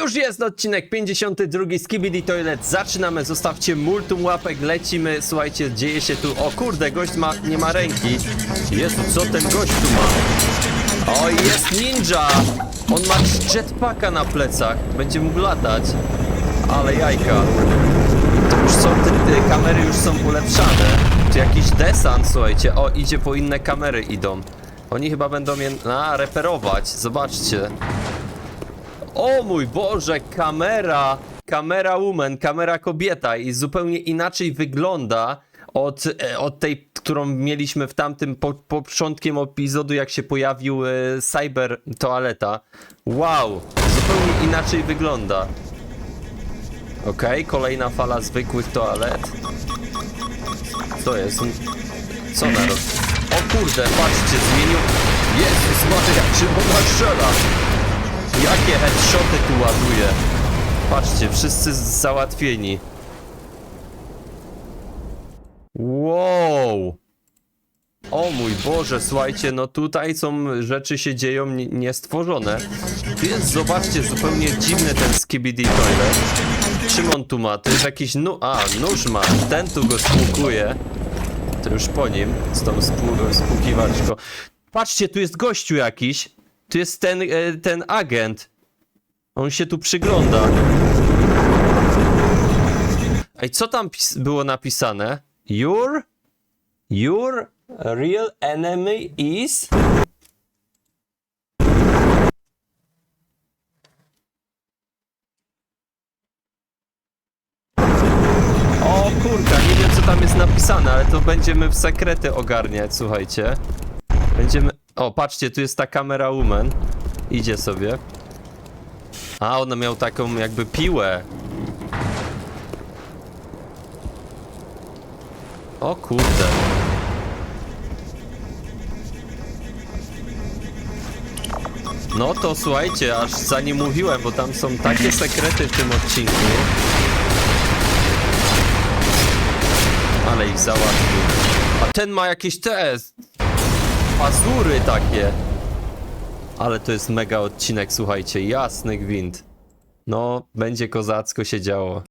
Już jest odcinek 52 z Kibidi Toilet. Zaczynamy, zostawcie multum łapek, lecimy. Słuchajcie, dzieje się tu. O kurde, gość ma, nie ma ręki. Jezu, co ten gość tu ma? O, jest ninja! On ma jetpacka na plecach. Będzie mógł latać. Ale jajka. To już są, te, kamery już są ulepszane. Tu jakiś desant, słuchajcie. O, idzie po inne kamery idą. Oni chyba będą je a, reperować. Zobaczcie. O mój Boże, kamera! Kamera woman, kamera kobieta i zupełnie inaczej wygląda od, e, od tej, którą mieliśmy w tamtym po, początkiem epizodu, jak się pojawił e, cyber toaleta. Wow, zupełnie inaczej wygląda. Okej, kolejna fala zwykłych toalet. Co jest? Co na robi? O kurde, patrzcie, zmienił... Jezus Maria, czy ona strzela? Jakie headshoty tu ładuje? Patrzcie, wszyscy załatwieni. Wow! O mój Boże, słuchajcie, no tutaj są rzeczy się dzieją nie- niestworzone. Jest, zobaczcie, zupełnie dziwny ten skibidi toilet. Czym on tu ma? To jest jakiś nu... A, nóż ma. Ten tu go spłukuje. To już po nim, z tą spłu- spłukiwaczką. Patrzcie, tu jest gościu jakiś. Tu jest ten, e, ten agent. On się tu przygląda. Ej, co tam było napisane? Your... Your real enemy is... O kurka, nie wiem co tam jest napisane, ale to będziemy w sekrety ogarniać, słuchajcie. Będziemy... O, patrzcie, tu jest ta kamera woman. Idzie sobie. A, ona miał taką jakby piłę. O kurde. No to słuchajcie, aż za nie mówiłem, bo tam są takie sekrety w tym odcinku. Ale ich załatwił. A ten ma jakieś te pazury takie. Ale to jest mega odcinek, słuchajcie, jasny gwint. No, będzie kozacko się działo.